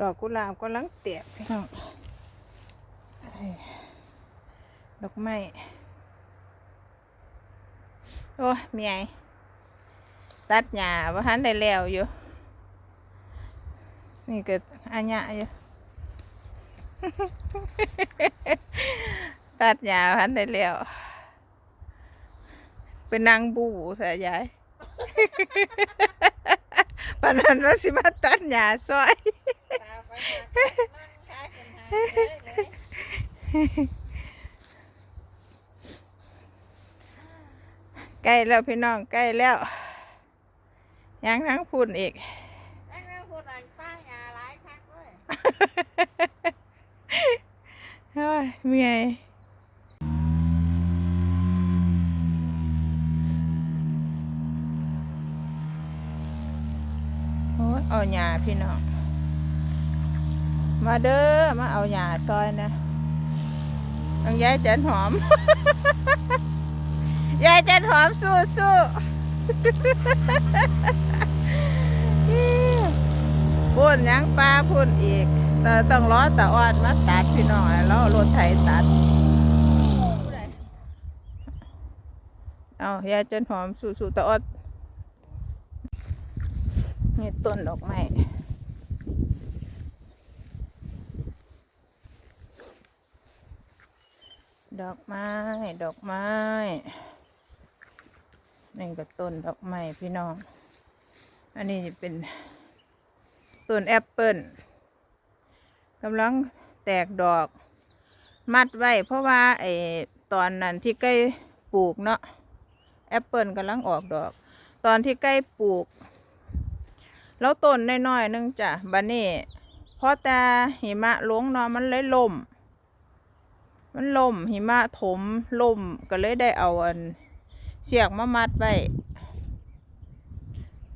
ดอกกุหลาบกำลังเตียบพี่น้องเอ้ยดอกไม้โอ้ยเมียตัดหญ้าว่าทันได้แล้วอยู่ นี่ก็อันยะอยู่ตัดหญ้าว่าทันได้แล้ว เป็นนางบูสายยายปานนั้นว่าสิมาตัดหญ้าซอย ใกล้แล้วพี่น้องใกล้แล้วยังทั้งพูนอีกยังทั้งพูนอันป้ายาหลายคักเลยเฮ้ยเมื่อยโอ้ยเอาหยาพี่น้อง มาเด้อมาเอาหญ้าซอยนะต้องยายจันหอม ยายจันหอมสู้สู้พุ่นยังปลาพุ่นอีกแต่ต้องรอตาอ่อนมาตัดพี่น้องแล้วรถไถตัด เอายายจันหอมสู้สู้ตาอ่อนนี่ต้นดอกไม้ ดอกไม้ ดอกไม้นี่ก็ต้นดอกไม้พี่น้อง อันนี้จะเป็นต้นแอปเปิลกำลังแตกดอก มัดไว้เพราะว่าไอ้ตอนนั้นที่ใกล้ปลูกเนาะแอปเปิลกำลังออกดอก ตอนที่ใกล้ปลูก แล้วต้นน้อยๆนึงจ้ะบันนี้เพราะแต่หิมะลงเนาะมันเลยล่ม มันล่มหิมะถมล่มก็เลยได้เอาอันเสียกมามัดไว้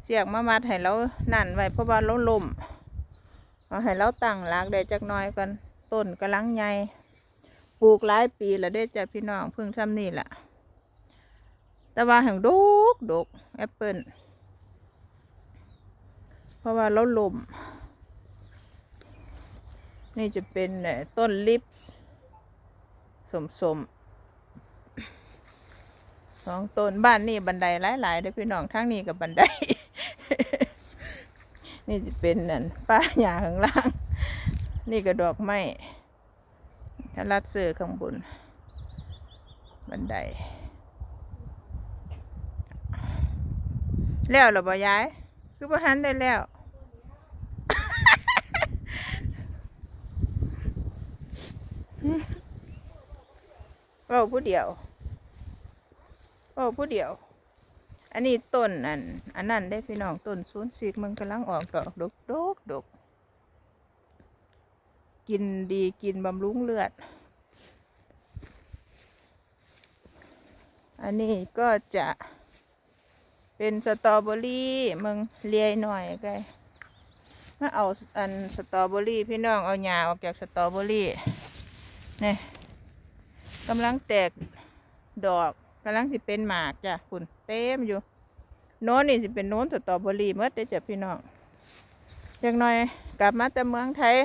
เสียกมามัดให้เรานั่นไว้เพราะว่าเราล่มเอาให้เราตั้งหลักได้จักน้อยกันต้นกำลังใหญ่ปลูกหลายปีแล้วได้จ้ะพี่น้องเพิ่งทำนี่แหละแต่ว่าแห่งดกดกแอปเปิลเพราะว่าเราล่มนี่จะเป็นต้นลิปส์ สมสมสองต้นบ้านนี่บันไดหลายๆเด้อพี่น้องทั้งนี้กับบันได นี่จะเป็นนั่นป้าหญ้าข้างล่าง นี่ก็ดอกไม้ทลัดเสือข้างบน บันได แล้วเหรอบ่ยาย คือบ่หันได้แล้ว เว้าผู้เดียวโอ้ผู้เดียว อันนี้ต้นอันอันนั้นได้พี่น้องต้นศูนย์สีกมันกำลังออกดอกดกดกดกกินดีกินบำรุงเลือด อันนี้ก็จะเป็นสตรอเบอรี่มึงเลียหน่อยไกมาเอาอันสตรอเบอรี่พี่น้องเอาหญ้าออกจากสตรอเบอรี่เนี่ย กำลังแตกดอกกำลังสิเป็นหมากจ้ะคุณเต็มอยู่ โน้นนี่สิเป็นโน้นสตรอเบอรี่เมื่อได้จ้ะพี่น้องอย่างน้อยกลับมาแต่เมืองไทย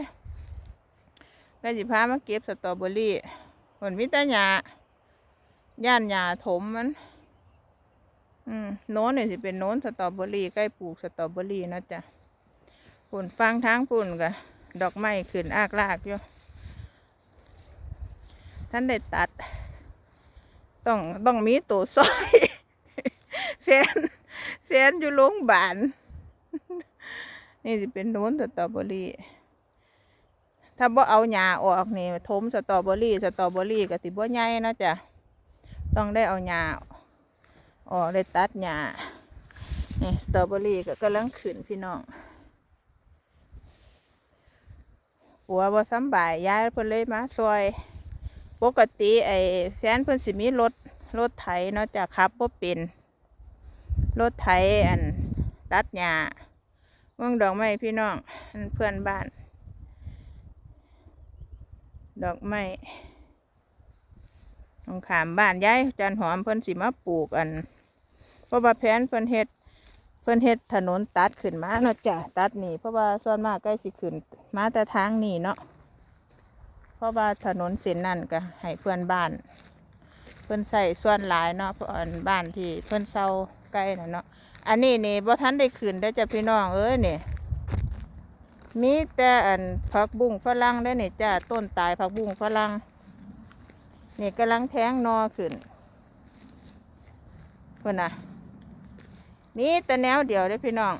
ก็สิพามาเก็บสตรอเบอรี่ผลมิตรหญ้าย่านหญ้าถมมัน อืมโน้นนี่สิเป็นโน้นสตรอเบอรี่ใกล้ปลูกสตรอเบอรี่นะจ๊ะปุ่นฟังทางปุ่นกะดอกไม้ขึ้นอากลากอยู่ ท่านได้ตัด ต้องต้องมีตัวซอยแฟนแฟนอยู่โรงพยาบาลนี่สิเป็นโน้นสตรอเบอรี่ ถ้าบ่เอาหญ้าออกนี่ทมสตรอเบอรี่สตรอเบอรี่ก็สิบ่ใหญ่นาะจ้ะต้องได้เอาหญ้าออกได้ตัดหญ้านี่สตรอเบอรี่ก็กำลังขึ้นพี่น้องปัวบ่สบายย้ายเพิ่นเลยมาซอย ปกติไอ้แฟนเพิ่นสิมีรถรถไถเนาะจะขับบ่เป็นรถไถอันตัดหญ้าเมืองดอกไม้พี่น้องอันเพื่อนบ้าน ดอกไม้ตรงขามบ้านย้ายจันหอมเพิ่นสิมาปลูกอัน เพราะว่าแฟนเพิ่นเฮ็ดเพิ่นเฮ็ดถนนตัดขึ้นมาเนาะจ้ะตัดนี่เพราะว่าส่วนมากใกล้สิขึ้นมาแต่ทางนี่เนาะ เพราะว่าถนนเส้นนั่นก็ให้เพื่อนบ้าน เพิ่อนใส่ส่วนหลายเนาะเพราะอันบ้านที่เพิ่อนเซาใกล้น่ะเนาะอันนี้นี่บ่ทันได้ขึ้นได้จ้ะพี่น้องเอ้ยนี่มีแต่อันผักบุ้งฝรั่งได้อนี่จ้ะต้นตายผักบุ้งฝรั่งนี่กำลังแทงนอขึ้นเพิ่นน่ะมีแต่แนวเดียวได้พี่น้อง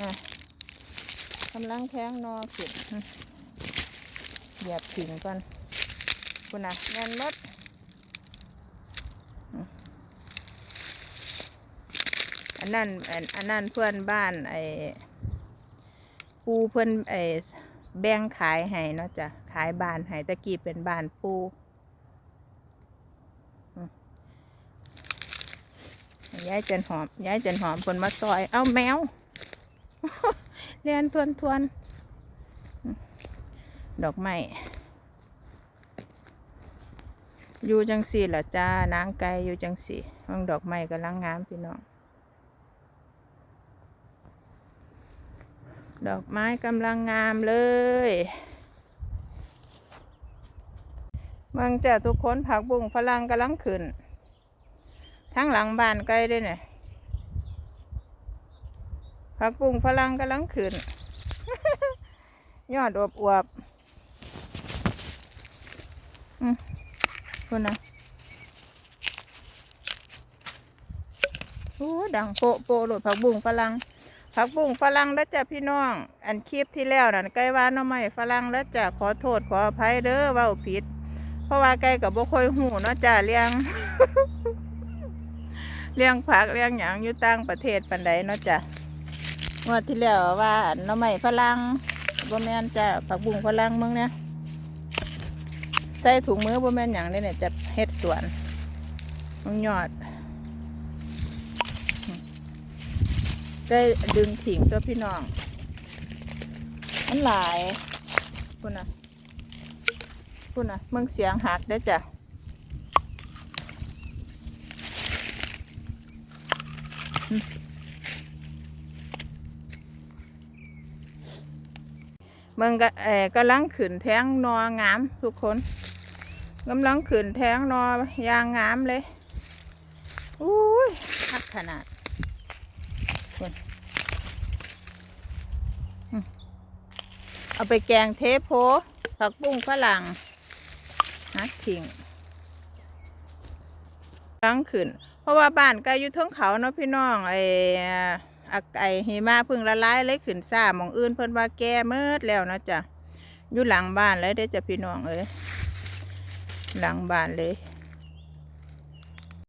อะกำลังแทงนอขึ้น เหยียบถิงก่อนคุณนะแน่นมดอันนั้นอันนั้นเพื่อนบ้านไอ้ปูเพื่อนไอ้แบ่งขายให้เนาะจ้ะขายบ้านให้ตะกี้เป็นบ้านปูย้ายจนหอมย้ายจนหอมคนมาซอย เอ้าแมวเรียนทวนทวน ดอกไม้อยู่จังสี่ละจ้านางไก่อยู่จังสี่ห้องดอกไม้กำลังงามพี่น้อง ดอกไม้กำลังงามเลยมังจะทุกคนผักบุ้งฝรั่งกำลังขึ้น ทั้งหลังบ้านใกล้ด้วยเนี่ยผักบุ้งฝรั่งกำลังขึ้น ยอดอวบอวบ อืมคุณนะโอ้ดังโปะโปะโหลดผักบุ้งฝรั่งผักบุ้งฝรั่งแล้วจ้ะพี่น้อง อันคลิปที่แล้วนั่นใกล้ว่าน้องใหม่ฝรั่งแล้วจ้ะขอโทษขออภัยเด้อว่าผิด เพราะว่าไก่กับบ่ค่อยหูเนาะจ้ะเลี้ยงเลี้ยงผักเลี้ยงหยังอยู่ต่างประเทศปันใดเนาะจ้ะงวดที่แล้วว่านหน้ำใหม่ฝรั่งบ่แม่นจ้ะผักบุ้งฝรั่งมึงเนี่ย ใส่ถุงมือบ่แม่นหยังเด้เนี่ยจะเฮ็ดสวนมึงยอด ได้ดึงถิงตัวพี่น้อง มันหลายคุณนะคุณนะมึงเสียงหักได้จ้ะมึงก็เออกำลังขืนแท้งนองามทุกคน กำลังขืนแทงนอยางงามเลยอุ้ยคักขนาดเพิ่นอืมเอาไปแกงเทโพผักบุ้งฝรั่งนักขิงกำลังขืนเพราะว่าบ้านก็อยู่ทั้งเขาเนาะพี่น้องไอ้ไอหิมะพึ่งละลายเลยขึ้นซ่าหมองอื่นเพิ่นว่าแก่เมิดแล้วนะจ้ะอยู่หลังบ้านเลยเด้จ้ะพี่น้องเอ้ย หลังบ้านเลย